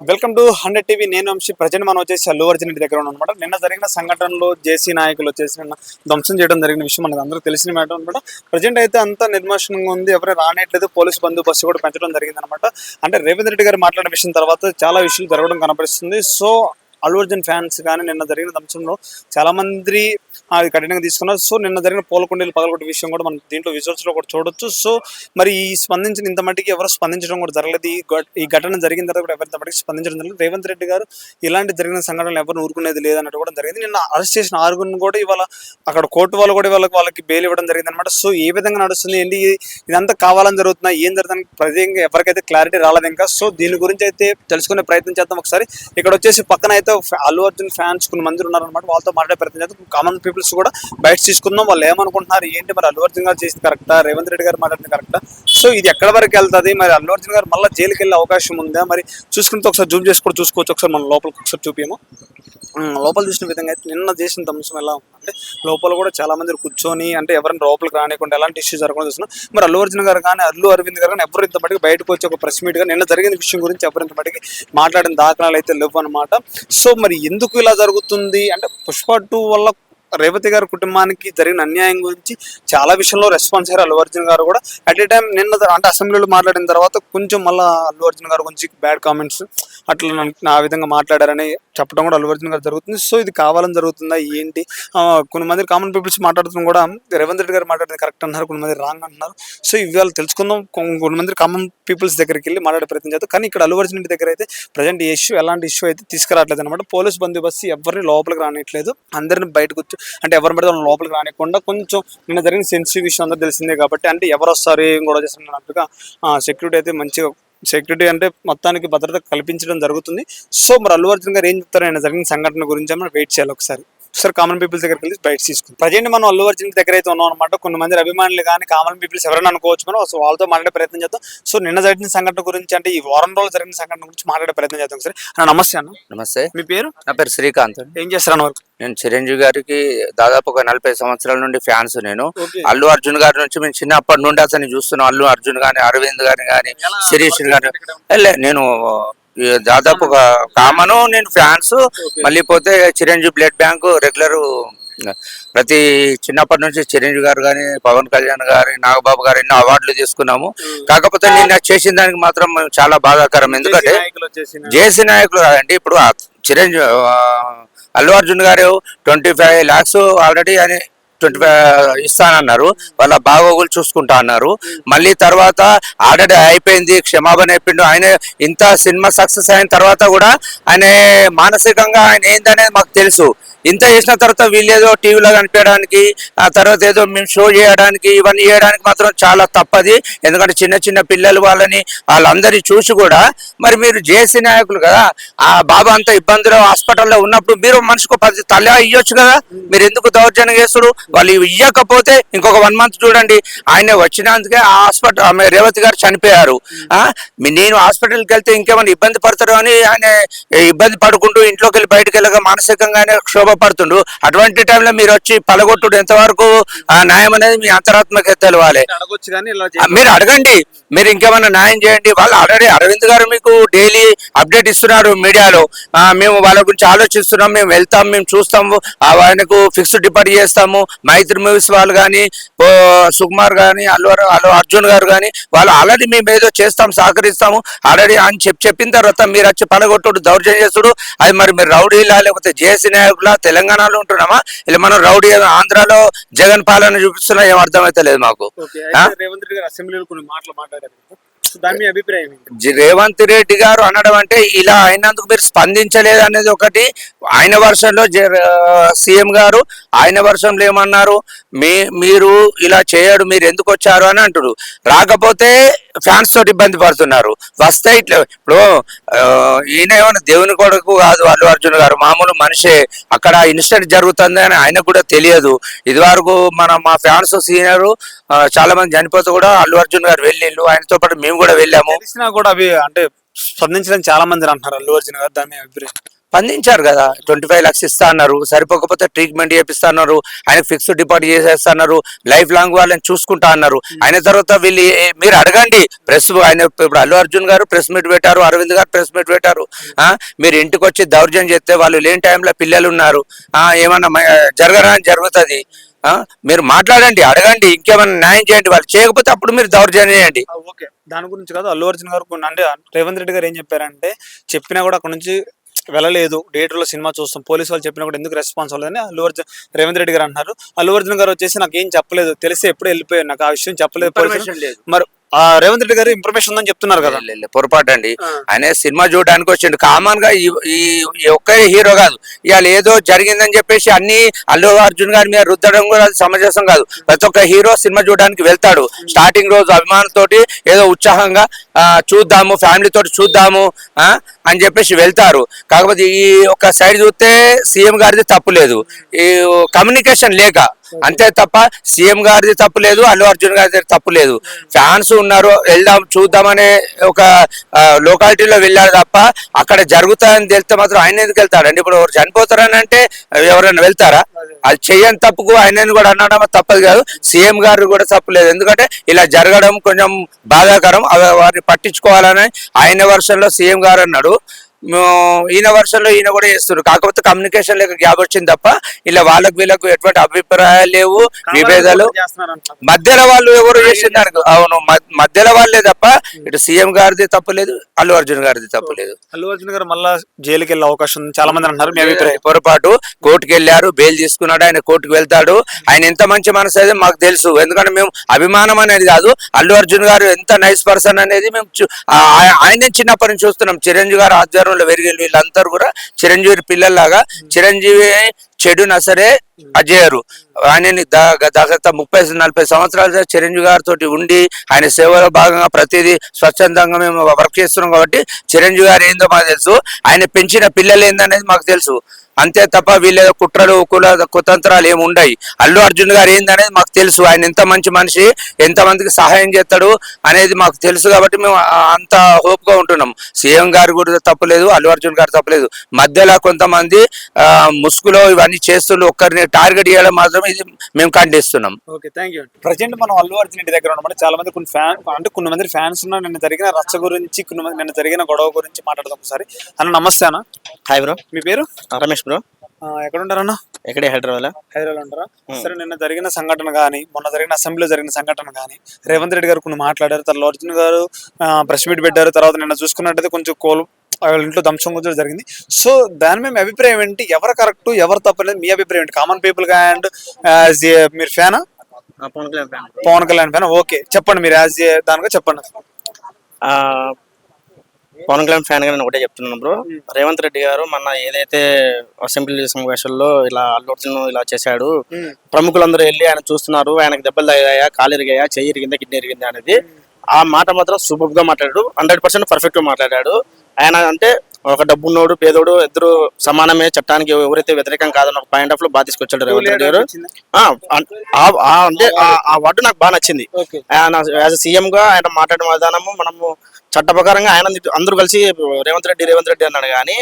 Welcome to hundred TV. నేను Vamsi. Present మనం వచ్చేసి అల్లు అర్జున్ రెడ్డి దగ్గర ఉన్నమాట అనమాట నిన్న జరిగిన సంఘటనలో జేసీ నాయకులు వచ్చేసి నిన్న ధ్వంసం చేయడం జరిగిన విషయం మనకు అందరూ తెలిసిన మేడం అనమాట ప్రజెంట్ అయితే అంతా నిర్మాషంగా ఉంది. ఎవరు రానేట్లేదు పోలీసు బందోబస్తు కూడా పెంచడం జరిగింది అనమాట అంటే రేవంత్ రెడ్డి గారు మాట్లాడిన విషయం తర్వాత చాలా విషయాలు జరగడం కనపడుస్తుంది సో అల్లు అర్జున్ ఫ్యాన్స్ కానీ నిన్న జరిగిన దంశంలో చాలా మంది అది కఠినంగా తీసుకున్నారు. సో నిన్న జరిగిన పోలకొండీలు పగలగొట్టి విషయం కూడా మనం దీంట్లో విజువల్స్లో కూడా చూడొచ్చు. సో మరి ఈ స్పందించిన ఇంత మట్టికి ఎవరు స్పందించడం కూడా జరగలేదు. ఈ ఈ ఘటన జరిగిన తర్వాత కూడా ఎవరు మట్టికి స్పందించడం జరగలేదు. రేవంత్ రెడ్డి గారు ఇలాంటి జరిగిన సంఘటనలు ఎవరు ఊరుకునేది లేదన్నట్టు కూడా జరిగింది. నిన్న అరెస్ట్ చేసిన ఆరుగురిని కూడా ఇవాళ అక్కడ కోర్టు వాళ్ళు కూడా వాళ్ళకి వాళ్ళకి బెయిల్ ఇవ్వడం జరిగింది అనమాట సో ఏ విధంగా నడుస్తుంది? ఏంటి? ఇది- ఇదంతా కావాలని జరుగుతున్నా? ఏం జరుగుతుంది? ప్రత్యేకంగా ఎవరికైతే క్లారిటీ రాలేదు ఇంకా. సో దీని గురించి అయితే తెలుసుకునే ప్రయత్నం చేద్దాం ఒకసారి. ఇక్కడ వచ్చేసి పక్కన అయితే అల్లు అర్జున్ ఫ్యాన్స్ కొన్ని మంది ఉన్నారనమాట వాళ్ళతో మాట్లాడే ప్రయత్నం చేద్దాం. కామన్ పీపుల్స్ కూడా బయట తీసుకుందాం. వాళ్ళు ఏమనుకుంటున్నారు? ఏంటి మరి అల్లు అర్జున్ గారు చేసింది కరెక్టా రేవంత్ రెడ్డి గారు మాట్లాడింది కరెక్టా సో ఇది ఎక్కడ వరకు వెళ్తుంది? మరి అల్లు అర్జున్ గారు మళ్ళీ జైలుకి వెళ్ళే అవకాశం ఉందా? మరి చూసుకుంటే ఒకసారి జూమ్ చేసి కూడా చూసుకోవచ్చు. ఒకసారి మనం లోపలికి ఒకసారి చూపిమో లోపల చూసిన విధంగా అయితే నిన్న చేసిన దంశం ఎలా ఉందంటే లోపల కూడా చాలా మంది కూర్చొని అంటే ఎవరైనా లోపలికి రానికుండా ఎలాంటి ఇష్యూ జరగకుండా చూస్తున్నాం మరి అల్లు అర్జున్ గారు కానీ అల్లు అరవింద్ గారు కానీ ఎవరు ఇంత బయటకు వచ్చి ఒక ప్రెస్ మీట్గా నిన్న జరిగిన విషయం గురించి ఎవరు మాట్లాడిన దాఖలాలు అయితే లేవు అనమాట సో మరి ఎందుకు ఇలా జరుగుతుంది? అంటే పుష్ప టూ వల్ల రేవతి గారి కుటుంబానికి జరిగిన అన్యాయం గురించి చాలా విషయంలో రెస్పాన్స్ అయ్యారు అల్లు అర్జున్ గారు కూడా. అట్ ఏ టైం నిన్న అంటే అసెంబ్లీలో మాట్లాడిన తర్వాత కొంచెం మళ్ళీ అల్లు అర్జున్ గారు గురించి బ్యాడ్ కామెంట్స్ అట్లా నా ఆ విధంగా మాట్లాడారని చెప్పడం కూడా అల్లు అర్జున్ గారు జరుగుతుంది. సో ఇది కావాలని జరుగుతుందా? ఏంటి? కొంతమంది కామన్ పీపుల్స్ మాట్లాడుతున్న కూడా రేవంత్ రెడ్డి గారు మాట్లాడింది కరెక్ట్ అన్నారు కొంతమంది రాంగ్ అంటున్నారు. సో ఇవి వాళ్ళు తెలుసుకుందాం కొంతమంది కామన్ పీపుల్స్ దగ్గరికి వెళ్ళి మాట్లాడే ప్రయత్నం చేద్దాం. కానీ ఇక్కడ అల్లు అర్జున్ ఇంటి దగ్గర అయితే ప్రజెంట్ ఇష్యూ ఎలాంటి ఇష్యూ అయితే తీసుకురావట్లేదు అనమాట పోలీస్ బందోబస్తు ఎవరిని లోపలికి రానిట్లేదు అందరిని బయటకు వచ్చి అంటే ఎవరు పడితే లోపలికి రానికుండా కొంచెం నిన్న జరిగిన సెన్సిటివ్ విషయం అందరూ తెలిసిందే కాబట్టి అంటే ఎవరు వస్తారు ఏం గొడవ చేస్తారు అన్నట్టుగా సెక్యూరిటీ అయితే మంచిగా సెక్యూరిటీ అంటే మొత్తానికి భద్రత కల్పించడం జరుగుతుంది. సో మరి అల్లు అర్జున్ గారు ఏం చెప్తారు ఆయన జరిగిన సంఘటన గురించి మనం వెయిట్ చేయాలి ఒకసారి. ఒకసారి కామన్ పీపుల్స్ దగ్గరికి వెళ్ళి బయట తీసుకుంటాం ప్రజెంట్ మనం అల్లు అర్జున్ దగ్గర అయితే ఉన్నాం అనమాట కొంతమంది అభిమానులు కానీ కామన్ పీపుల్స్ ఎవరైనా అనుకోవచ్చు మనం సో వాళ్ళతో మాట్లాడే ప్రయత్నం చేద్దాం. సో నిన్న జరిగిన సంఘటన గురించి అంటే ఈ వారం రోజులు జరిగిన సంఘటన గురించి మాట్లాడే ప్రయత్నం చేద్దాం అన్న నమస్తే అన్న. నమస్తే. మీ పేరు? నా పేరు శ్రీకాంత్ ఏం చేస్తారు అన్న వర్క్? నేను చిరంజీవి గారికి దాదాపు ఒక నలభై సంవత్సరాల నుండి ఫ్యాన్స్ నేను. అల్లు అర్జున్ గారి నుంచి మేము చిన్నప్పటి నుండి అతన్ని చూస్తున్నాం. అల్లు అర్జున్ గాని అరవింద్ గారిని గాని శిరీష్ లే, నేను దాదాపు కామను నేను ఫ్యాన్స్ మళ్ళీ పోతే చిరంజీవి బ్లడ్ బ్యాంక్ రెగ్యులర్ ప్రతి చిన్నప్పటి నుంచి చిరంజీవి గారు కానీ పవన్ కళ్యాణ్ గారి నాగబాబు గారు ఎన్నో అవార్డులు తీసుకున్నాము. కాకపోతే నేను చేసిన దానికి మాత్రం చాలా బాధాకరం. ఎందుకంటే జేసీ నాయకులు కాదండి ఇప్పుడు Chiranjeevi Allu Arjun garu twenty five lakhs already అని ట్వంటీ ఇస్తానన్నారు. వాళ్ళ బాగోగులు చూసుకుంటా అన్నారు. మళ్ళీ తర్వాత ఆల్రెడీ అయిపోయింది క్షమాపణ అయిపోయిండు ఆయన ఇంత సినిమా సక్సెస్ అయిన తర్వాత కూడా ఆయన మానసికంగా ఆయన ఏందనేది మాకు తెలుసు. ఇంత చేసిన తర్వాత వీళ్ళు ఏదో టీవీలో కనిపించడానికి ఆ తర్వాత ఏదో మేము షో చేయడానికి ఇవన్నీ చేయడానికి మాత్రం చాలా తప్పది. ఎందుకంటే చిన్న చిన్న పిల్లలు వాళ్ళని వాళ్ళందరినీ చూసి కూడా మరి మీరు జేసీ నాయకులు కదా ఆ బాబా అంత ఇబ్బందులు హాస్పిటల్లో ఉన్నప్పుడు మీరు మనిషికి పది తల ఇవ్వచ్చు కదా. మీరు ఎందుకు దౌర్జన్యం చేస్తారు వాళ్ళు ఇవ్వకపోతే ఇంకొక వన్ మంత్ చూడండి. ఆయన వచ్చినందుకే ఆ హాస్పిటల్ ఆమె రేవతి గారు చనిపోయారు. నేను హాస్పిటల్కి వెళ్తే ఇంకేమైనా ఇబ్బంది పడతారు అని ఆయన ఇబ్బంది పడుకుంటూ ఇంట్లోకి వెళ్ళి బయటకు వెళ్ళగా మానసికంగా ఆయన క్షోభపడుతుండు అటువంటి టైంలో మీరు వచ్చి పలగొట్టుడు ఎంతవరకు ఆ న్యాయం అనేది మీ అంతరాత్మకే తెలవాలి మీరు అడగండి. మీరు ఇంకేమైనా న్యాయం చేయండి. వాళ్ళు ఆల్రెడీ అరవింద్ గారు మీకు డైలీ అప్డేట్ ఇస్తున్నారు మీడియాలో. మేము వాళ్ళ గురించి ఆలోచిస్తున్నాం. మేము వెళ్తాం మేము చూస్తాము ఆయనకు ఫిక్స్డ్ డిపాజిట్ చేస్తాము. మైత్రి మూవీస్ వాళ్ళు కానీ సుకుమార్ కానీ అల్లు అల్లు అర్జున్ గారు కానీ వాళ్ళు ఆల్రెడీ మేము ఏదో చేస్తాం సహకరిస్తాము. ఆల్రెడీ అని చెప్పి చెప్పిన తర్వాత మీరు వచ్చి పలగొట్టుడు దౌర్జన్యం చేస్తుడు. అది మరి మీరు రౌడీలా లేకపోతే జేసీ నాయకులా తెలంగాణలో ఉంటున్నామా? ఇలా మనం రౌడీ ఆంధ్రాలో జగన్ పాలన చూపిస్తున్నా ఏం అర్థమైతే లేదు మాకు. రేవంత్ రెడ్డి గారు అసెంబ్లీలో కొన్ని మాటలు మాట్లాడారు. దాని అభిప్రాయం రేవంత్ రెడ్డి గారు అనడం అంటే ఇలా అయినందుకు మీరు స్పందించలేదు అనేది ఒకటి. ఆయన వర్షంలో సీఎం గారు ఆయన వర్షంలో ఏమన్నారు? మీ మీరు ఇలా చేయడు మీరు ఎందుకు వచ్చారు అని అంటుడు. రాకపోతే ఫ్యాన్స్ తోటి ఇబ్బంది పడుతున్నారు. వస్తే ఇట్లా ఇప్పుడు ఈయన ఏమన్నా దేవుని కొడుకు కాదు అల్లు అర్జున్ గారు మామూలు మనిషే. అక్కడ ఇన్సిడెంట్ జరుగుతుంది అని ఆయనకు కూడా తెలియదు. ఇది వరకు మన మా ఫ్యాన్స్ సీనియర్ చాలా మంది చనిపోతే కూడా అల్లు అర్జున్ గారు వెళ్ళిళ్ళు. ఆయనతో పాటు మేము కూడా వెళ్ళాము. తెలిసినా కూడా అవి అంటే స్పందించడం చాలా మంది అంటున్నారు అల్లు అర్జున్ గారు దాని అభిప్రాయం. స్పందించారు కదా ట్వంటీ ఫైవ్ లాక్స్ ఇస్తా అన్నారు సరిపోకపోతే ట్రీట్మెంట్ చేపిస్తా అన్నారు ఆయన ఫిక్స్డ్ డిపాజిట్ చేసేస్తా అన్నారు లైఫ్ లాంగ్ వాళ్ళని చూసుకుంటా అన్నారు. ఆయన తర్వాత వీళ్ళు మీరు అడగండి ప్రెస్ ఆయన ఇప్పుడు అల్లు అర్జున్ గారు ప్రెస్ మీట్ పెట్టారు అరవింద్ గారు ప్రెస్ మీట్ పెట్టారు. ఆ, మీరు ఇంటికి వచ్చి దౌర్జన్యం చేస్తే వాళ్ళు లేని టైంలో పిల్లలు ఉన్నారు. ఏమన్నా జరగరాని జరుగుతుంది. మీరు మాట్లాడండి అడగండి ఇంకేమన్నా న్యాయం చేయండి వాళ్ళు చేయకపోతే అప్పుడు మీరు దౌర్జన్యం చేయండి. ఓకే. దాని గురించి కాదు అల్లు అర్జున్ గారు కొన్ని అంటే రేవంత్ రెడ్డి గారు ఏం చెప్పారంటే చెప్పినా కూడా అక్కడ నుంచి వెళ్ళలేదు థియేటర్లో సినిమా చూస్తాం పోలీసు వాళ్ళు చెప్పినా కూడా ఎందుకు రెస్పాన్స్ అవ్వలేదని అల్లు అర్జున్ రేవంత్ రెడ్డి గారు అంటున్నారు. అల్లు అర్జున్ గారు వచ్చేసి నాకు ఏం చెప్పలేదు తెలిసి ఎప్పుడు వెళ్ళిపోయాను నాకు ఆ విషయం చెప్పలేదు మరి రేవంత్ రెడ్డి గారు ఇన్ఫర్మేషన్ ఉందని చెప్తున్నారు కదా. లే- పొరపాటు అండి. ఆయన సినిమా చూడడానికి వచ్చిండు. కామన్గా ఈ ఈ- ఈ ఒక్కరే హీరో కాదు. ఇవాళ ఏదో జరిగిందని చెప్పేసి అన్ని అల్లు అర్జున్ గారి మీద రుద్దడం కూడా అది సమంజసం కాదు. ప్రతి ఒక్క హీరో సినిమా చూడడానికి వెళ్తాడు. స్టార్టింగ్ రోజు అభిమానంతోటి ఏదో ఉత్సాహంగా ఆ, చూద్దాము ఫ్యామిలీ తోటి చూద్దాము ఆ, అని చెప్పేసి వెళ్తారు. కాకపోతే ఈ ఒక సైడ్ చూస్తే సీఎం గారిది తప్పు లేదు. ఈ కమ్యూనికేషన్ లేక అంతే తప్ప సీఎం గారిది తప్పు లేదు అల్లు అర్జున్ గారిది తప్పు లేదు. ఫ్యాన్స్ ఉన్నారు వెళ్దాం చూద్దామనే ఒక లోకాలిటీలో వెళ్ళారు తప్ప అక్కడ జరుగుతాయని తెలిస్తే మాత్రం ఆయన ఎందుకు వెళ్తాడండి? ఇప్పుడు ఎవరు చనిపోతారని అంటే ఎవరైనా వెళ్తారా? అది చెయ్యని తప్పుకు ఆయన కూడా అనడం తప్పదు కాదు. సీఎం గారు కూడా తప్పలేదు ఎందుకంటే ఇలా జరగడం కొంచెం బాధాకరం. అవి వారిని పట్టించుకోవాలని ఆయన వర్షంలో సీఎం గారు అన్నాడు. ఈయన వర్షంలో ఈయన కూడా చేస్తున్నారు కాకపోతే కమ్యూనికేషన్ లేక గ్యాప్ వచ్చింది తప్ప ఇలా వాళ్ళకు వీళ్ళకు ఎటువంటి అభిప్రాయాలు లేవు విభేదాలు. మధ్యలో వాళ్ళు ఎవరు చేసిందానికి అవును మధ్యలో వాళ్ళే తప్ప ఇటు సీఎం గారిది తప్పలేదు అల్లు అర్జున్ గారిది తప్పలేదు అల్లు అర్జున్ గారు మళ్ళా జైలుకి వెళ్ళే అవకాశం ఉంది. చాలా మంది అంటున్నారు మీ అభిప్రాయం. పొరపాటు కోర్టుకి వెళ్ళారు బెయిల్ తీసుకున్నాడు ఆయన కోర్టుకు వెళ్తాడు. ఆయన ఎంత మంచి మనసు అయితే మాకు తెలుసు. ఎందుకంటే మేము అభిమానం అనేది కాదు అల్లు అర్జున్ గారు ఎంత నైస్ పర్సన్ అనేది మేము ఆయనే చిన్నప్పటి నుంచి చూస్తున్నాం. చిరంజీవి గారు ఆధ్వర్యంలో వెరిగేలు వీళ్ళందరూ కూడా చిరంజీవి పిల్లల్లాగా చిరంజీవి చెడున సరే అజయరు ఆయనని దా- దాదాపు ముప్పై నలభై సంవత్సరాలుగా చిరంజీవి గారితో ఉండి ఆయన సేవలో భాగంగా ప్రతిదీ స్వచ్ఛందంగా మేము వర్క్ చేస్తున్నాం కాబట్టి చిరంజీవి గారు ఏందో మాకు తెలుసు. ఆయన పెంచిన పిల్లలు ఏందనేది మాకు తెలుసు. అంతే తప్ప వీళ్ళ కుట్రలు కుల కుతంత్రాలు ఏమి ఉండయి. అల్లు అర్జున్ గారు ఏందనేది మాకు తెలుసు. ఆయన ఎంత మంచి మనిషి ఎంత మందికి సహాయం చేస్తాడు అనేది మాకు తెలుసు కాబట్టి మేము అంత హోప్గా ఉంటున్నాం. సీఎం గారు కూడా తప్పలేదు అల్లు అర్జున్ గారు తప్పలేదు. మధ్యలో కొంతమంది ఆ, ముసుగులో ఇవన్నీ చేస్తుండ్రు ఒక్కరిని టార్గెట్ చేయడం మాత్రం ఇది మేము ఖండిస్తున్నాం. ఓకే థ్యాంక్ యూ ప్రజెంట్ మనం అల్లు అర్జున్ ఇంటి దగ్గర ఉన్నాం చాలా మంది కొన్ని ఫ్యాన్ అంటే కొన్ని మంది ఫ్యాన్స్ ఉన్నారు నిన్న జరిగిన రచ్చ గురించి కొన్ని మంది నిన్న జరిగిన గొడవ గురించి మాట్లాడదాం ఒకసారి. అన్న నమస్తే అన్న. హాయ్ బ్రో మీ పేరు? రమేష్ బ్రో ఎక్కడ ఉంటారన్న ఎక్కడే హైదరాబాద్ హైదరాబాద్ ఉంటారా? సరే నిన్న జరిగిన సంఘటన కానీ మొన్న జరిగిన అసెంబ్లీలో జరిగిన సంఘటన కానీ రేవంత్ రెడ్డి గారు కొన్ని మాట్లాడారు తర్వాత అర్జున్ గారు ప్రెస్ మీట్ పెట్టారు తర్వాత నిన్న చూసుకున్నట్టయితే కొంచెం కోలు వాళ్ళ ఇంట్లో దంశం కూడా జరిగింది. సో దాని మీద మీ అభిప్రాయం ఏంటి? ఎవరు కరెక్ట్ ఎవరు తప్పు అనేది మీ అభిప్రాయం ఏంటి? కామన్ పీపుల్గా అండ్ మీరు ఫ్యానా? Pawan Kalyan fan. Pawan Kalyan fan? Okay. చెప్పండి మీరు యాజ్ దానిగా చెప్పండి. పవన్ కళ్యాణ్ ఫ్యాన్గా నేను ఒకటే చెప్తున్నాను బ్రో. రేవంత్ రెడ్డి గారు మొన్న ఏదైతే అసెంబ్లీ సమావేశంలో ఇలా అల్లు అర్జున్ ఇలా చేశాడు ప్రముఖులందరూ వెళ్ళి ఆయన చూస్తున్నారు ఆయనకు దెబ్బలు తగిలాయా కాలు ఇరిగాయా చెయ్యి ఇరిగిందా కిడ్నీ ఇరిగిందా అనేది. ఆ మాట మాత్రం సూపర్గా మాట్లాడాడు. హండ్రెడ్ పర్సెంట్ పర్ఫెక్ట్గా మాట్లాడాడు. ఆయన అంటే ఒక డబ్బున్నోడు పేదోడు ఇద్దరు సమానమే చట్టానికి ఎవరైతే వ్యతిరేకం కాదని ఒక పాయింట్ ఆఫ్లో బాగా తీసుకొచ్చాడు రేవంత్ రెడ్డి గారు. అంటే ఆ- వర్డ్ నాకు బాగా నచ్చింది. ఆయన యాజ్ సీఎం గా ఆయన మాట్లాడిన విధానము మనము చట్ట ప్రకారంగా ఆయన అందరూ కలిసి రేవంత్ రెడ్డి రేవంత్ రెడ్డి అన్నాడు. కానీ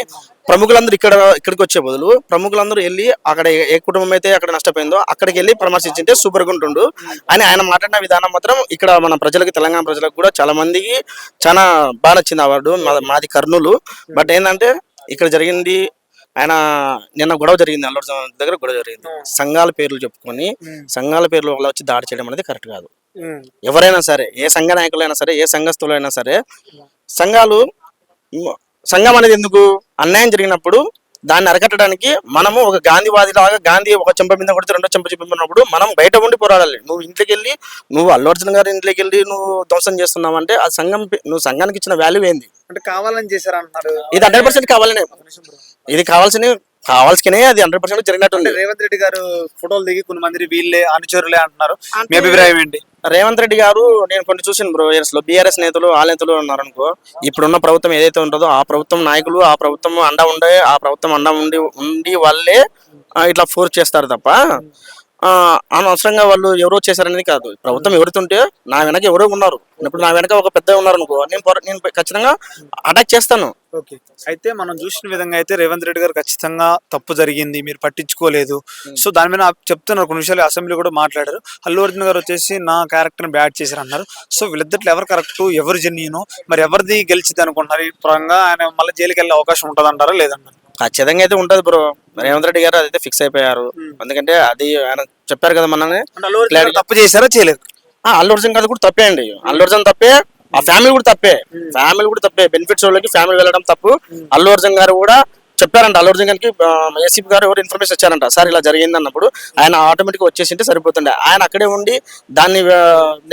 ప్రముఖులందరూ ఇక్కడ ఇక్కడికి వచ్చే బదులు ప్రముఖులందరూ వెళ్ళి అక్కడ ఏ- కుటుంబం అయితే అక్కడ నష్టపోయిందో అక్కడికి వెళ్ళి పరామర్శించింటే సూపర్గా ఉంటుండు. అని ఆయన మాట్లాడిన విధానం మాత్రం ఇక్కడ మన ప్రజలకి తెలంగాణ ప్రజలకు కూడా చాలా మందికి చాలా బాగా నచ్చింది ఆ వర్డు మా- మాది కర్నూలు. బట్ ఏంటంటే ఇక్కడ జరిగింది ఆయన నిన్న గొడవ జరిగింది అల్లు అర్జున్ దగ్గర గొడవ జరిగింది. సంఘాల పేర్లు చెప్పుకొని సంఘాల పేర్లు వల్ల వచ్చి దాడి చేయడం అనేది కరెక్ట్ కాదు. ఎవరైనా సరే ఏ సంఘ నాయకులైనా సరే ఏ సంఘస్థులైనా సరే సంఘాలు సంఘం అనేది ఎందుకు? అన్యాయం జరిగినప్పుడు దాన్ని అరకట్టడానికి మనము ఒక గాంధీవాది లాగా గాంధీ ఒక చెంప మీద కొడితే రెండో చెంప చెప్పినప్పుడు మనం బయట ఉండి పోరాడాలి. నువ్వు ఇంట్లోకి వెళ్ళి నువ్వు అల్లు అర్జున్ గారి ఇంట్లోకి వెళ్ళి నువ్వు ధ్వంసం చేస్తున్నావు అంటే ఆ సంఘం నువ్వు సంఘానికి ఇచ్చిన వాల్యూ ఏంది? అంటే కావాలని చేశారు అంటున్నారు ఇది హండ్రెడ్ పర్సెంట్ కావాలనే. ఇది కావాల్సిన కావాల్సినే అది హండ్రెడ్ పర్సెంట్ జరిగినట్టుంది. అంటే రేవంత్ రెడ్డి గారు ఫోటోలు దిగి కొన్ని మంది వీళ్ళే అనుచరులే అంటున్నారు. మీ అభిప్రాయం ఏంటి? రేవంత్ రెడ్డి గారు నేను కొన్ని చూసిన బ్రో ఇయర్స్లో. బీఆర్ఎస్ నేతలు ఆ నేతలు ఉన్నారు అనుకో ఇప్పుడున్న ప్రభుత్వం ఏదైతే ఉంటుందో ఆ ప్రభుత్వం నాయకులు ఆ ప్రభుత్వం అండ ఉండే ఆ ప్రభుత్వం అండ ఉండి ఉండి వాళ్ళే ఇట్లా ఫోర్స్ చేస్తారు తప్ప అనవసరంగా వాళ్ళు ఎవరో చేశారనేది కాదు. ప్రభుత్వం ఎవరుతుంటే నా వెనక ఎవరో ఉన్నారు. ఇప్పుడు నా వెనక ఒక పెద్ద ఉన్నారు అనుకో నేను నేను ఖచ్చితంగా అటాక్ చేస్తాను. ఓకే. అయితే మనం చూసిన విధంగా అయితే రేవంత్ రెడ్డి గారు ఖచ్చితంగా తప్పు జరిగింది మీరు పట్టించుకోలేదు. సో దాని మీద చెప్తున్నారు కొన్ని విషయాలు అసెంబ్లీ కూడా మాట్లాడారు. అల్లు అర్జున్ గారు వచ్చేసి నా క్యారెక్టర్ బ్యాడ్ చేశారు అన్నారు సో వీళ్ళిద్దట్లో ఎవరు కరెక్ట్ ఎవరు జెన్యును మరి ఎవరిది గెలిచిద్ది అనుకుంటున్నారు ఈ పరంగా ఆయన మళ్ళీ జైలుకి వెళ్ళే అవకాశం ఉంటుంది అంటారా లేదంటారు? ఖచ్చితంగా అయితే ఉంటది బ్రో. రేవంత్ రెడ్డి గారు అదైతే ఫిక్స్ అయిపోయారు. ఎందుకంటే అది ఆయన చెప్పారు కదా మనని గారు తప్పు చేశారా? చేయలేదు. ఆ, అల్లు అర్జున్ గారు కూడా తప్పే అండి. అల్లు అర్జున్ తప్పే ఆ ఫ్యామిలీ కూడా తప్పే. ఫ్యామిలీ కూడా తప్పే. బెనిఫిట్స్ వాళ్ళకి ఫ్యామిలీ వెళ్ళడం తప్పు. అల్లు అర్జున్ గారు కూడా చెప్పారంట. అల్లు అర్జున్ గారికి ఏసీపీ గారు ఎవరు ఇన్ఫర్మేషన్ ఇచ్చారంట. సార్ ఇలా జరిగింది అన్నప్పుడు ఆయన ఆటోమేటిక్ వచ్చేసింటే సరిపోతుండే. ఆయన అక్కడే ఉండి దాన్ని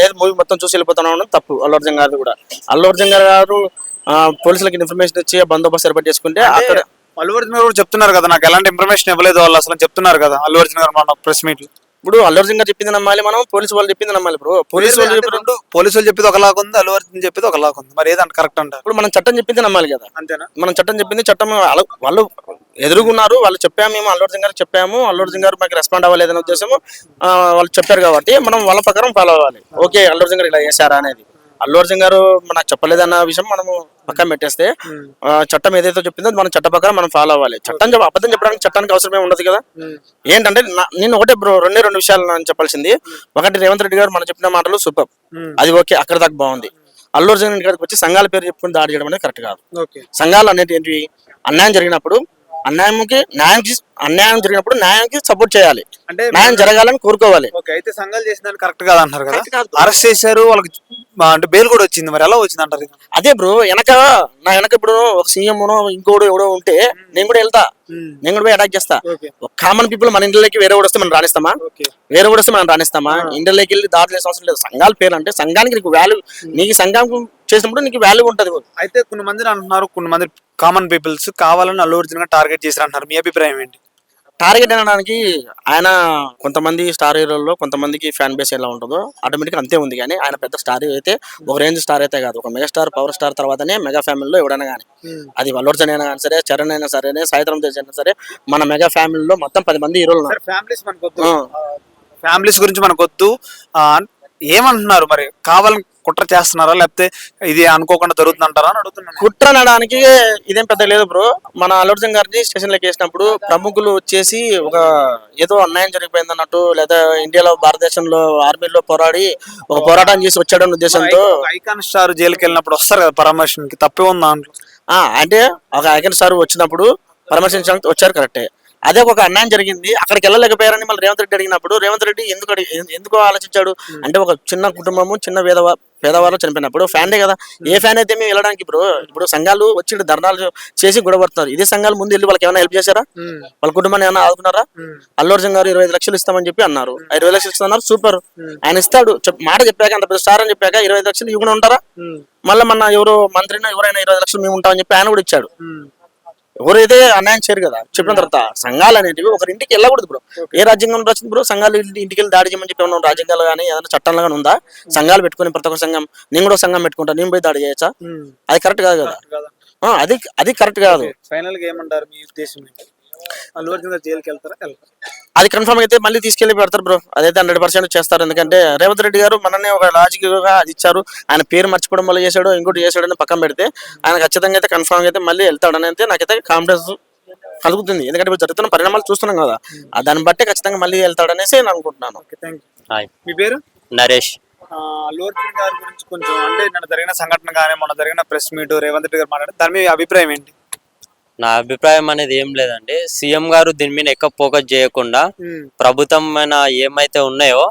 లేదు మూవీ మొత్తం చూసి వెళ్ళిపోతున్నాం అనడం తప్పు అల్లు అర్జున్ గారు కూడా. అల్లు అర్జున్ గారు పోలీసులకి ఇన్ఫర్మేషన్ ఇచ్చి బందోబస్తు ఏర్పాటు చేసుకుంటే అక్కడ అల్లు అర్జున్ గారు కూడా చెప్తున్నారు కదా నాకు ఎలాంటి ఇన్ఫర్మేషన్ ఇవ్వలేదు వాళ్ళు అసలు అని చెప్తున్నారు కదా అల్లు అర్జున్ గారు మన ప్రెస్ మీట్ ఇప్పుడు అల్లు అర్జున్ గారు చెప్పింది నమ్మాలి మనం పోలీసు వాళ్ళు చెప్పింది నమ్మాలి బ్రో పోలీసు వాళ్ళు చెప్పిన రెండు పోలీసులు చెప్పేది ఒకలాగా ఉంది అల్లు అర్జున్ చెప్పేది ఒకలాగా ఉంది. మరి ఏదంటే కరెక్ట్ అంటారు ఇప్పుడు మనం చట్టం చెప్పింది నమ్మాలి కదా. అంతేనా? మనం చట్టం చెప్పింది చట్టం వాళ్ళ- వాళ్ళు ఎదురుగున్నారు వాళ్ళు చెప్పాము మేము అల్లు అర్జున్ గారు చెప్పాము అల్లు అర్జున్ గారు మాకు రెస్పాండ్ అవ్వలేదనే ఉద్దేశం వాళ్ళు చెప్పారు కాబట్టి మనం వాళ్ళ ప్రకారం ఫాలో అవ్వాలి. ఓకే అల్లు అర్జున్ గారు ఇలా చేశారా అనేది. అల్లు అర్జున్ గారు నాకు చెప్పలేదన్న విషయం మనము పక్కన పెట్టేస్తే చట్టం ఏదైతే చెప్పిందో మనం చట్ట ప్రకారం మనం ఫాలో అవ్వాలి. చట్టం అబద్ధం చెప్పడానికి చట్టానికి అవసరమే ఉండదు కదా. ఏంటంటే నేను ఒకటే బ్రో రెండే రెండు విషయాలు నేను చెప్పాల్సింది. ఒకటి రేవంత్ రెడ్డి గారు మనం చెప్పిన మాటలు సూపర్. అది ఓకే అక్కడ దాకా బాగుంది. అల్లు అర్జున్ గారికి వచ్చి సంఘాల పేరు చెప్పుకుని దాడి చేయడం అనేది కరెక్ట్ కాదు. సంఘాలు అనేది ఏంటి అన్యాయం జరిగినప్పుడు అన్యాయంకి న్యాయంకి అన్యాయం జరిగినప్పుడు న్యాయానికి సపోర్ట్ చేయాలి. అంటే న్యాయం జరగాలని కోరుకోవాలి. ఓకే అయితే సంఘాలు చేసిన దాన్ని కరెక్ట్ కాదు అంటారు కదా. అరెస్ట్ చేశారు వాళ్ళకి అంటే బెయిల్ కూడా వచ్చింది మరి. ఎలా వచ్చింది అంటారు? అదే బ్రో వెనక నా వెనక ఇప్పుడు ఒక సీఎం ఇంకోడు ఎవడో ఉంటే నేను కూడా వెళ్తా. నేను కూడా పోయి అటాక్ చేస్తా. కామన్ పీపుల్ మన ఇంట్లోకి వేరే కూడా వస్తే మనం రాణిస్తామా వేరే కూడా వస్తే మనం రాణిస్తామా ఇంట్లోకి వెళ్ళి దాడి చేసిన అవసరం లేదు. సంఘాల పేరు అంటే సంఘానికి నీకు వాల్యూ నీకు సంఘం చేసినప్పుడు నీకు వాల్యూ ఉంటది. అయితే కొన్ని మంది అంటున్నారు కొన్ని మంది కామన్ పీపుల్స్ కావాలని అల్లు అర్జున్ టార్గెట్ చేశారు అంటున్నారు మీ అభిప్రాయం ఏంటి? టార్గెట్ అనడానికి ఆయన కొంతమంది స్టార్ హీరోల్లో కొంతమందికి ఫ్యాన్ బేస్ ఎలా ఉంటుందో ఆటోమేటిక్ అంతే ఉంది కానీ ఆయన పెద్ద స్టార్ అయితే ఒక రేంజ్ స్టార్ అయితే కాదు. ఒక మెగా స్టార్ పవర్ స్టార్ తర్వాతనే మెగా ఫ్యామిలీలో ఎవడైనా కానీ అది వల్లోర్జన్ అయినా కానీ సరే చరణ్ అయినా సరే సాయిత్రం తేజ్ అయినా సరే మన మెగా ఫ్యామిలీలో మొత్తం పది మంది హీరోలు ఉన్నారు. ఫ్యామిలీస్ మనకు వద్దు ఆ. ఫ్యామిలీస్ గురించి మనకు వద్దు ఆ, ఏమంటున్నారు మరి? కావాలని కుట్ర చేస్తున్నారా? లేకపోతే ఇది అనుకోకుండా జరుగుతుంది అంటారా అని అడుగుతున్నాను కుట్ర అనడానికి ఇదేం పెద్ద లేదు బ్రో. మన అల్లుర్జన్ గారిని స్టేషన్లోకి వేసినప్పుడు ప్రముఖులు వచ్చేసి ఒక ఏదో అన్యాయం జరిగిపోయింది అన్నట్టు లేదా ఇండియాలో భారతదేశంలో ఆర్మీలో పోరాడి ఒక పోరాటం చేసి వచ్చాడన్న ఉద్దేశంతో ఐకాన్ స్టార్ జైలుకి వెళ్ళినప్పుడు వస్తారు కదా పరామర్శన్కి తప్పే ఉంది దాంట్లో? అంటే ఒక ఐకన్ స్టార్ వచ్చినప్పుడు పరామర్శించడానికి వచ్చారు కరెక్టే. అదే ఒక అన్యాయం జరిగింది అక్కడికి వెళ్ళలేకపోయారని మళ్ళీ రేవంత్ రెడ్డి అడిగినప్పుడు రేవంత్ రెడ్డి ఎందుకు ఎందుకు ఆలోచించాడు? అంటే ఒక చిన్న కుటుంబము చిన్న పేదవా పేదవాళ్ళు చనిపోయినప్పుడు ఫ్యానే కదా. ఏ ఫ్యాన్ అయితే మేము వెళ్ళడానికి ఇప్పుడు ఇప్పుడు సంఘాలు వచ్చి ధర్నాలు చేసి గొడవడుతున్నారు ఇదే సంఘాలు ముందు వెళ్ళి వాళ్ళకి ఏమైనా హెల్ప్ చేశారా? వాళ్ళ కుటుంబాన్ని ఏమైనా ఆదుకున్నారా? అల్లు అర్జున్ గారు ఇరవై లక్షలు ఇస్తామని చెప్పి అన్నారు. ఇరవై లక్షలు ఇస్తున్నారు సూపర్. ఆయన ఇస్తాడు. మాట చెప్పాక అంత పెద్ద స్టార్ అని చెప్పాక ఇరవై లక్షలు ఇవ్వకుండా ఉంటారా? మళ్ళీ మన ఎవరు మంత్రినా ఎవరైనా ఇరవై లక్షలు మేము ఉంటామని చెప్పి ఆయన కూడా ఇచ్చాడు. ఎవరైతే అన్యాయం చేయరు కదా చెప్పిన తర్వాత సంఘాలు అనేటివి ఒకరి ఇంటికి వెళ్ళకూడదు బ్రో ఏ రాజ్యాంగం వచ్చింది బ్రో సంఘాలు ఇంటి- ఇంటికి వెళ్ళి దాడి చేయమని చెప్పి ఏమన్నా రాజ్యాంగాలు కానీ ఏదైనా చట్టంలో కానీ ఉందా? సంఘాలు పెట్టుకుని ప్రతి ఒక్క సంఘం నేను కూడా సంఘం పెట్టుకుంటా నేను పోయి దాడి చేయొచ్చా? అది కరెక్ట్ కాదు కదా. అది అది కరెక్ట్ కాదు. ఫైనల్గా ఏమంటారు మీ ఉద్దేశం అల్లు అర్జున్ జైలుకి వెళ్తారా? వెళ్తారా? అది కన్ఫర్మ్ అయితే మళ్ళీ తీసుకెళ్ళి పెడతారు బ్రో అదైతే హండ్రెడ్ పర్సెంట్ చేస్తారు. ఎందుకంటే రేవంత్ రెడ్డి గారు మననే ఒక లాజిక్గా అది ఇచ్చారు. ఆయన పేరు మర్చిపోవడం వల్ల చేశాడు ఇంకోటి చేశాడు అని పక్కన పెడితే ఆయన ఖచ్చితంగా అయితే కన్ఫర్మ్ అయితే మళ్ళీ వెళ్తాడని అయితే నాకైతే కాన్ఫిడెన్స్ కలుగుతుంది. ఎందుకంటే ఇప్పుడు జరుగుతున్న పరిణామాలు చూస్తున్నాం కదా. ఆ దాన్ని బట్టి ఖచ్చితంగా మళ్ళీ వెళ్తాడనేసి నేను అనుకుంటున్నాను. మీ పేరు? నరేష్. గారి గురించి కొంచెం అంటే నిన్న జరిగిన సంఘటన కానీ మొన్న జరిగిన ప్రెస్ మీట్ రేవంత్ రెడ్డి గారు మాట్లాడారు దాని మీద అభిప్రాయం ఏంటి? నా అభిప్రాయం అనేది ఏం లేదండి. సీఎం గారు దీని మీద ఎక్కువ ఫోకస్ చేయకుండా ప్రభుత్వం ఏమైతే ఉన్నాయో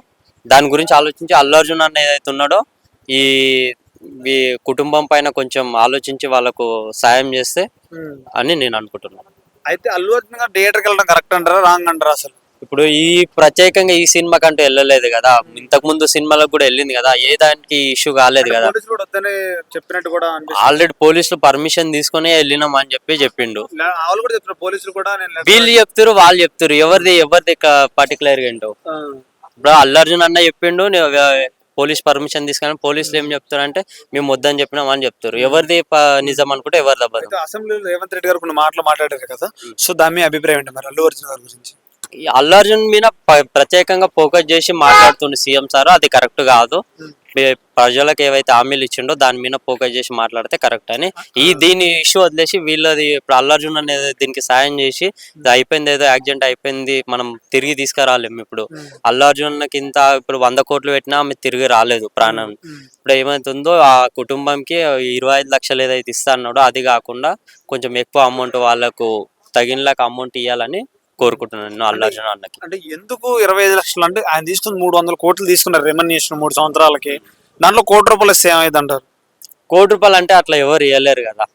దాని గురించి ఆలోచించి అల్లు అర్జున్ అన్న ఏదైతే ఉన్నాడో ఈ ఈ కుటుంబం పైన కొంచెం ఆలోచించి వాళ్ళకు సాయం చేస్తే అని నేను అనుకుంటున్నాను అయితే అల్లు అర్జున్ గారు థియేటర్కి వెళ్ళడం కరెక్ట్ అంటారా? రాంగ్ అంటారా అసలు? ఇప్పుడు ఈ ప్రత్యేకంగా ఈ సినిమా కంటూ వెళ్ళలేదు కదా. ఇంతకు ముందు సినిమాలకు కూడా వెళ్ళింది కదా. ఏ దానికి ఇష్యూ కాలేదు కదా. చెప్పినట్టు కూడా. ఆల్రెడీ పోలీసులు పర్మిషన్ తీసుకుని వెళ్ళినాం అని చెప్పి చెప్పిండు. పోలీసులు కూడా వీళ్ళు చెప్తారు వాళ్ళు చెప్తారు ఎవరిది ఎవరిది పర్టికులర్గా ఏంటో. ఇప్పుడు అల్లు అర్జున్ అన్న చెప్పిండు పోలీస్ పర్మిషన్ తీసుకుని పోలీసులు ఏం చెప్తారు అంటే మేము వద్దని చెప్పినాం అని చెప్తారు ఎవరిది నిజం అనుకుంటే ఎవరిది అబద్ధం. అయితే అసెంబ్లీలో రేవంత్ రెడ్డి గారు కొన్ని మాటలు మాట్లాడారు కదా. సో దాని అభిప్రాయం ఏంటి మరి? అల్లు అర్జున్ గారి గురించి. అల్లు అర్జున్ మీద ప్రత్యేకంగా ఫోకస్ చేసి మాట్లాడుతుండే సీఎం సార్. అది కరెక్ట్ కాదు. ప్రజలకు ఏవైతే హామీలు ఇచ్చిండో దాని మీద ఫోకస్ చేసి మాట్లాడితే కరెక్ట్ అని. ఈ దీని ఇష్యూ వదిలేసి వీళ్ళది ఇప్పుడు అల్లు అర్జున్ అనేది దీనికి సాయం చేసి అయిపోయింది ఏదో యాక్సిడెంట్ అయిపోయింది మనం తిరిగి తీసుకురాలేము ఇప్పుడు. అల్లు అర్జున్ కింద ఇప్పుడు వంద కోట్లు పెట్టినా ఆమె తిరిగి రాలేదు ప్రాణం. ఇప్పుడు ఏమైతుందో ఆ కుటుంబంకి ఇరవై ఐదు లక్షలు ఏదైతే ఇస్తా అన్నాడో అది కాకుండా కొంచెం ఎక్కువ అమౌంట్ వాళ్ళకు తగినలాగా అమౌంట్ ఇవ్వాలని కోరుకుంటున్నాను. అల్లు అర్జున్ అన్నకి. అంటే ఎందుకు ఇరవై ఐదు లక్షలు? అంటే ఆయన తీసుకున్న మూడు వందల కోట్లు తీసుకున్నారు రెమన్యూషన్ మూడు సంవత్సరాలకి. దాంట్లో కోటి రూపాయలు ఇస్తే ఏమైంది అంటారు కోటి రూపాయలు అంటే అట్లా ఎవరు ఇవ్వలేరు కదా.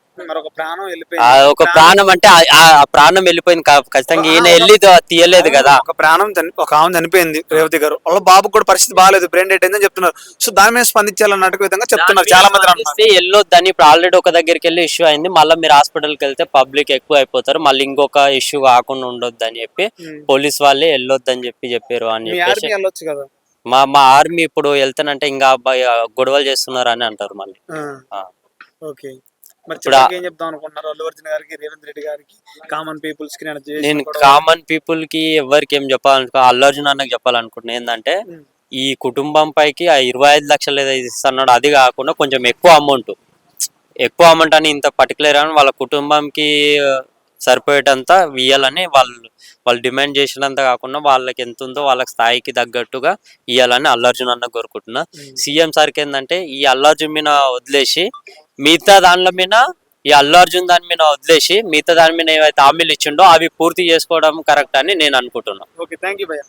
ఒక ప్రాణం ఆ వెళ్ళిపోయింది ఒక ప్రాణం అంటే ఆ- ప్రాణం వెళ్ళిపోయింది ఖచ్చితంగా ఈయన వెళ్ళి తీయలేదు కదా. ఒక ప్రాణం ఒక ఆమె చనిపోయింది రేవతి గారు. వాళ్ళ బాబుకు కూడా పరిస్థితి బాగాలేదు బ్రెయిన్ డెడ్ అయిందని చెప్తున్నారు. సో దాని మీద స్పందించాలన్నట్టు విధంగా చెప్తున్నారు చాలా మంది వెళ్ళొద్దని ఇప్పుడు ఆల్రెడీ ఒక దగ్గరికి వెళ్ళి ఇష్యూ అయింది. మళ్ళీ మీరు హాస్పిటల్కి వెళ్తే పబ్లిక్ ఎక్కువ అయిపోతారు. మళ్ళీ ఇంకొక ఇష్యూ కాకుండా ఉండొద్దు అని చెప్పి పోలీస్ వాళ్ళే వెళ్ళొద్దని చెప్పి చెప్పారు అని చెప్పేసి. కదా? మా మా ఆర్మీ ఇప్పుడు వెళ్తానంటే ఇంకా గొడవలు చేస్తున్నారు అని అంటారు మళ్ళీ. ఓకే. మరి ఏం చెప్దాం అనుకుంటున్నారు? అల్లు అర్జున్ గారికి రేవంత్ రెడ్డి గారికి కామన్ పీపుల్స్కి నేను కామన్ పీపుల్కి ఎవరికి ఏం చెప్పాలనుకో అల్లు అర్జున్ అన్నకి చెప్పాలనుకుంటున్నా ఏంటంటే. ఈ కుటుంబం పైకి ఆ ఇరవై ఐదు లక్షలు ఏదైతే ఇస్తున్నాడో అది కాకుండా కొంచెం ఎక్కువ అమౌంట్ ఎక్కువ అమౌంట్ అని ఇంత పర్టికులర్ అని వాళ్ళ కుటుంబంకి సరిపోయేటంత ఇవ్వాలని వాళ్ళు వాళ్ళు డిమాండ్ చేసినంత కాకుండా వాళ్ళకి ఎంత ఉందో వాళ్ళకి స్థాయికి తగ్గట్టుగా ఇవ్వాలని అల్లు అర్జున్ అన్న కోరుకుంటున్నా. సీఎం సార్కి ఏంటంటే ఈ అల్లు అర్జున్ మీద వదిలేసి మిగతా దానిల మీద ఈ అల్లు అర్జున్ దాని మీద వదిలేసి మిగతా దాని మీద ఏవైతే హామీలు ఇచ్చిండో అవి పూర్తి చేసుకోవడం కరెక్ట్ అని నేను అనుకుంటున్నాను ఓకే థ్యాంక్ యూ భయ్య.